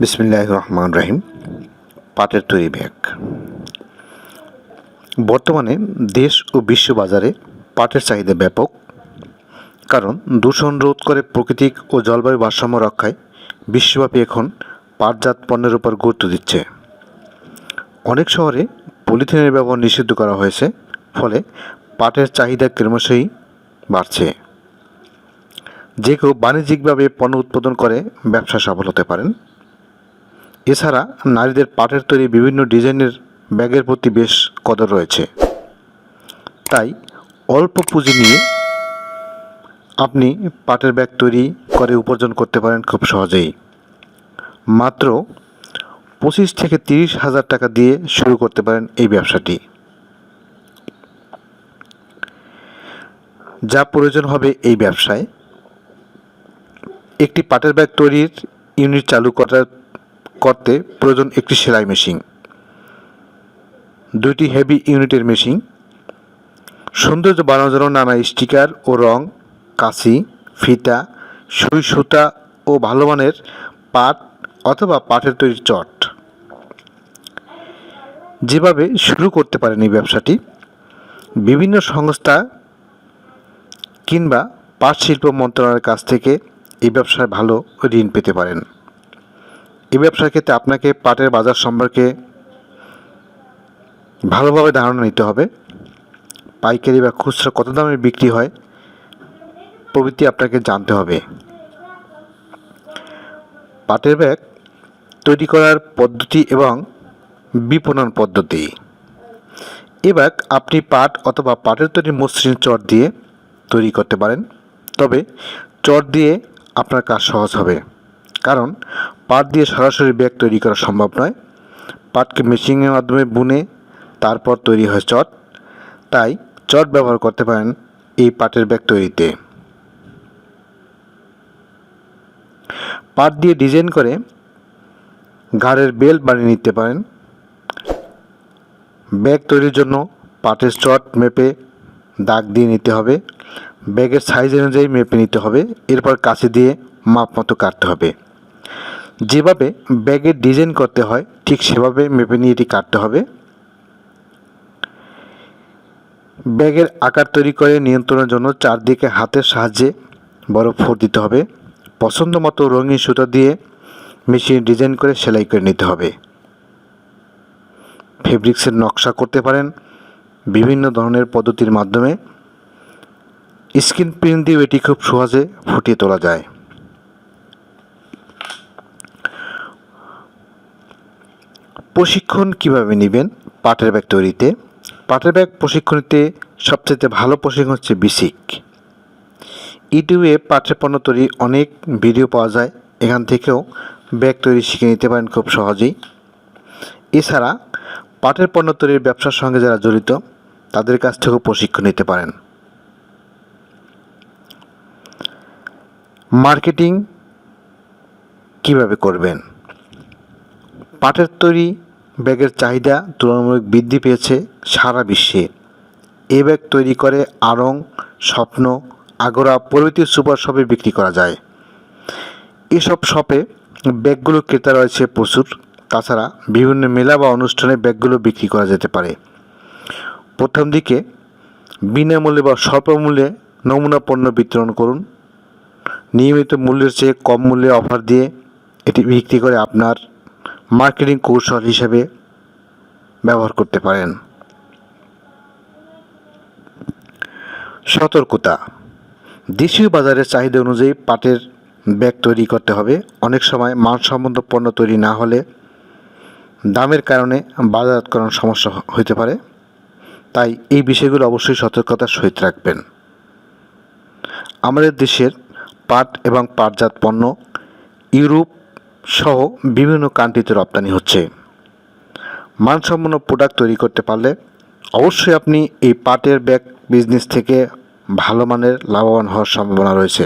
বিসমিল্লাহ রহমান রহিম। পাটের তৈরি ব্যাগ। বর্তমানে দেশ ও বিশ্ব বাজারে পাটের চাহিদা ব্যাপক, কারণ দূষণ রোধ করে প্রকৃতিক ও জলবায়ু ভারসাম্য রক্ষায় বিশ্বব্যাপী এখন পাটজাত পণ্যের উপর গুরুত্ব দিচ্ছে। অনেক শহরে পলিথিনের ব্যবহার নিষিদ্ধ করা হয়েছে, ফলে পাটের চাহিদা ক্রমশই বাড়ছে। যে কেউ বাণিজ্যিকভাবে পণ্য উৎপাদন করে, ব্যবসা সফল হতে পারেন। এছাড়া নারীদের পাটের তৈরি বিভিন্ন ডিজাইনের ব্যাগের প্রতি বেশ কদর রয়েছে। তাই অল্প পুঁজি নিয়ে আপনি পাটের ব্যাগ তৈরি করে উপার্জন করতে পারেন খুব সহজেই। মাত্র পঁচিশ থেকে তিরিশ হাজার টাকা দিয়ে শুরু করতে পারেন এই ব্যবসাটি। যা প্রয়োজন হবে এই ব্যবসায়। একটি পাটের ব্যাগ তৈরির ইউনিট চালু করার করতে প্রয়োজন একটি সেলাই মেশিন, দুইটি হেভি ইউনিটের মেশিন, সৌন্দর্য বানানোর জন্য নানা স্টিকার ও রং, কাঁচি, ফিতা সুই সুতা ও ভালো মানের পাট অথবা পাটের তৈরি চট। যেভাবে শুরু করতে পারেন এই ব্যবসাটি, বিভিন্ন সংস্থা কিংবা পাট শিল্প মন্ত্রণালয়ের কাছ থেকে এই ব্যবসায় ভালো ঋণ পেতে পারেন। এই ব্যবসার ক্ষেত্রে আপনাকে পাটের বাজার সম্পর্কে ভালোভাবে ধারণা নিতে হবে। পাইকারি বা খুচরা কত দামে বিক্রি হয়, প্রভৃতি আপনাকে জানতে হবে। পাটের ব্যাগ তৈরি করার পদ্ধতি এবং বিপণন পদ্ধতি। এ ব্যাগ আপনি পাট অথবা পাটের তৈরি মসৃণ চট দিয়ে তৈরি করতে পারেন, তবে চট দিয়ে আপনার কাজ সহজ হবে। কারণ পাট দিয়ে সরাসরি ব্যাগ তৈরি করা সম্ভব নয়। পাটকে মেশিনের মাধ্যমে বুনে তারপর তৈরি হয় চট। তাই চট ব্যবহার করতে পারেন এই পাটের ব্যাগ তৈরিতে। পাট দিয়ে ডিজাইন করে ঘাড়ের বেল্ট বানিয়ে নিতে পারেন। ব্যাগ তৈরির জন্য পাটের চট মেপে দাগ দিয়ে নিতে হবে। ব্যাগের সাইজ অনুযায়ী মেপে নিতে হবে। এরপর কাছে দিয়ে মাপ মতো কাটতে হবে। যেভাবে ব্যাগের ডিজাইন করতে হয়, ঠিক সেভাবে মেপে নিয়ে এটি কাটতে হবে। ব্যাগের আকার তৈরি করে নিয়ন্ত্রণের জন্য চারদিকে হাতের সাহায্যে বড় ফোর দিতে হবে। পছন্দ মতো রঙিন সুতা দিয়ে মেশিনে ডিজাইন করে সেলাই করে নিতে হবে। ফেব্রিক্সের নকশা করতে পারেন। বিভিন্ন ধরনের পদ্ধতির মাধ্যমে স্ক্রিন প্রিন্ট দিয়ে এটি খুব সহজে ফুটিয়ে তোলা যায়। প্রশিক্ষণ কীভাবে নেবেন পাটের ব্যাগ তৈরিতে? পাটের ব্যাগ প্রশিক্ষণ নিতে সবচেয়ে ভালো প্রশিক্ষণ হচ্ছে বিসিক ইউটিউবে পাটের পণ্য তৈরি অনেক ভিডিও পাওয়া যায়। এখান থেকেও ব্যাগ তৈরি শিখে নিতে পারেন খুব সহজেই। এছাড়া পাটের পণ্য তৈরির ব্যবসার সঙ্গে যারা জড়িত, তাদের কাছ থেকেও প্রশিক্ষণ নিতে পারেন। মার্কেটিং কীভাবে করবেন? পাটের তৈরি ব্যাগের চাহিদা তুলনামূলক বৃদ্ধি পেয়েছে সারা বিশ্বে। এ ব্যাগ তৈরি করে আড়ং, স্বপ্ন, আগরা প্রভৃতি সুপার শপে বিক্রি করা যায়। এসব শপে ব্যাগগুলো ক্রেতা রয়েছে প্রচুর। তাছাড়া বিভিন্ন মেলা বা অনুষ্ঠানে ব্যাগগুলো বিক্রি করা যেতে পারে। প্রথম দিকে বিনামূল্যে বা স্বল্প মূল্যে নমুনা পণ্য বিতরণ করুন। নিয়মিত মূল্যের চেয়ে কম মূল্যে অফার দিয়ে এটি বিক্রি করে আপনার মার্কেটিং কৌশল হিসেবে ব্যবহার করতে পারেন। সতর্কতা। দেশীয় বাজারের চাহিদা অনুযায়ী পাটের ব্যাগ তৈরি করতে হবে। অনেক সময় মানসম্মত পণ্য তৈরি না হলে দামের কারণে বাজারজাতকরণ সমস্যা হতে পারে। তাই এই বিষয়গুলো অবশ্যই সতর্কতার সহিত রাখবেন। আমাদের দেশের পাট এবং পাটজাত পণ্য ইউরোপ সহ বিভিন্ন কান্ট্রিতে রপ্তানি হচ্ছে। মানসম্পন্ন প্রোডাক্ট তৈরি করতে পারলে অবশ্যই আপনি এই পাটের ব্যাগ বিজনেস থেকে ভালো মানের লাভবান হওয়ার সম্ভাবনা রয়েছে।